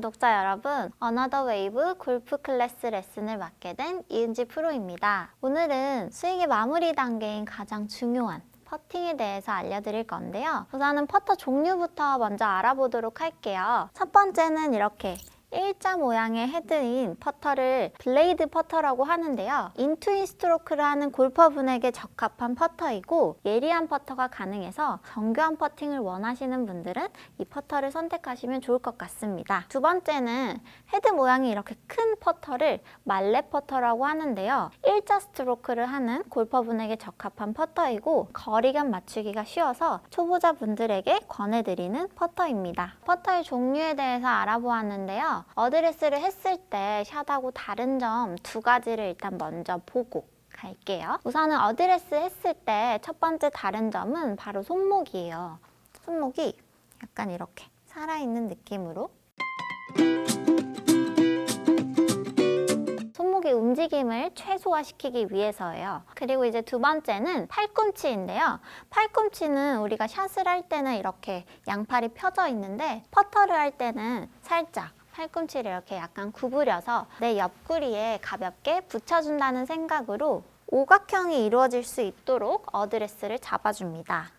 구독자 여러분, 어너더 웨이브 골프 클래스 레슨을 맡게 된 이은지 프로입니다. 오늘은 스윙의 마무리 단계인 가장 중요한 퍼팅에 대해서 알려드릴 건데요. 우선은 퍼터 종류부터 먼저 알아보도록 할게요. 첫 번째는 이렇게 일자 모양의 헤드인 퍼터를 블레이드 퍼터라고 하는데요. 인투인 스트로크를 하는 골퍼분에게 적합한 퍼터이고 예리한 퍼터가 가능해서 정교한 퍼팅을 원하시는 분들은 이 퍼터를 선택하시면 좋을 것 같습니다. 두 번째는 헤드 모양이 이렇게 큰 퍼터를 말레 퍼터라고 하는데요. 일자 스트로크를 하는 골퍼분에게 적합한 퍼터이고 거리감 맞추기가 쉬워서 초보자분들에게 권해드리는 퍼터입니다. 퍼터의 종류에 대해서 알아보았는데요. 어드레스를 했을 때 샷하고 다른 점 두 가지를 일단 먼저 보고 갈게요. 우선은 어드레스 했을 때 첫 번째 다른 점은 바로 손목이에요. 손목이 약간 이렇게 살아있는 느낌으로 손목의 움직임을 최소화시키기 위해서예요. 그리고 이제 두 번째는 팔꿈치인데요. 팔꿈치는 우리가 샷을 할 때는 이렇게 양팔이 펴져 있는데 퍼터를 할 때는 살짝 팔꿈치를 이렇게 약간 구부려서 내 옆구리에 가볍게 붙여준다는 생각으로 오각형이 이루어질 수 있도록 어드레스를 잡아줍니다.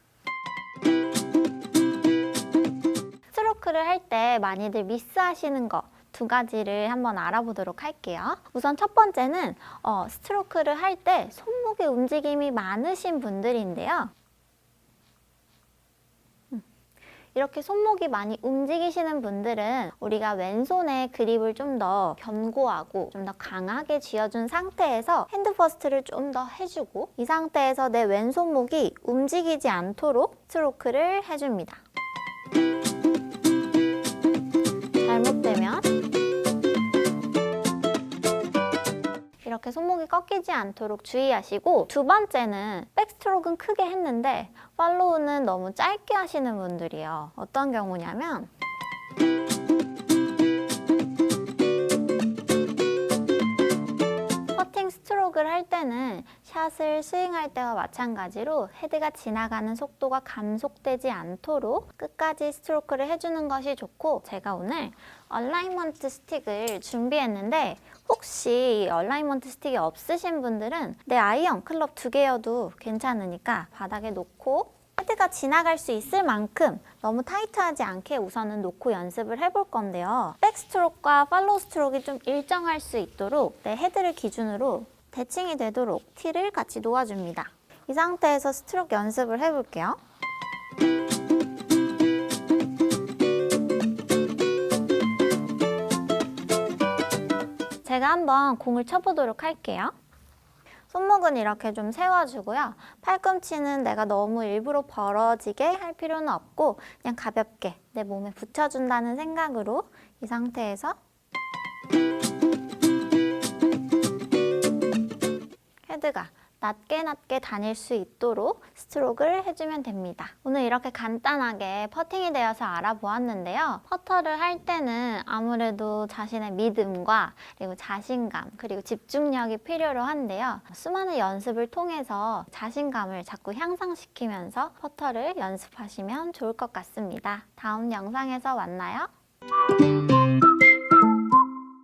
스트로크를 할 때 많이들 미스하시는 거 두 가지를 한번 알아보도록 할게요. 우선 첫 번째는 어, 스트로크를 할 때 손목의 움직임이 많으신 분들인데요. 음, 이렇게 손목이 많이 움직이시는 분들은 우리가 왼손에 그립을 좀 더 견고하고 좀 더 강하게 쥐어준 상태에서 핸드 퍼스트를 좀 더 해주고 이 상태에서 내 왼손목이 움직이지 않도록 스트로크를 해줍니다. 이렇게 손목이 꺾이지 않도록 주의하시고 두 번째는 백스트로크는 크게 했는데 팔로우는 너무 짧게 하시는 분들이요. 어떤 경우냐면 퍼팅 스트로크를 할 때는 샷을 스윙할 때와 마찬가지로 헤드가 지나가는 속도가 감속되지 않도록 끝까지 스트로크를 해주는 것이 좋고 제가 오늘 얼라이먼트 스틱을 준비했는데 혹시 이 얼라이먼트 스틱이 없으신 분들은 내 아이언 클럽 두 개여도 괜찮으니까 바닥에 놓고 헤드가 지나갈 수 있을 만큼 너무 타이트하지 않게 우선은 놓고 연습을 해볼 건데요. 백스트로크와 팔로우 스트로크가 좀 일정할 수 있도록 내 헤드를 기준으로 대칭이 되도록 티를 같이 놓아줍니다. 이 상태에서 스트로크 연습을 해볼게요. 제가 한번 공을 쳐보도록 할게요. 손목은 이렇게 좀 세워주고요. 팔꿈치는 내가 너무 일부러 벌어지게 할 필요는 없고 그냥 가볍게 내 몸에 붙여준다는 생각으로 이 상태에서 헤드가 낮게 낮게 다닐 수 있도록 스트로크를 해주면 됩니다. 오늘 이렇게 간단하게 퍼팅에 대해서 알아보았는데요. 퍼터를 할 때는 아무래도 자신의 믿음과 그리고 자신감 그리고 집중력이 필요로 한데요. 수많은 연습을 통해서 자신감을 자꾸 향상시키면서 퍼터를 연습하시면 좋을 것 같습니다. 다음 영상에서 만나요.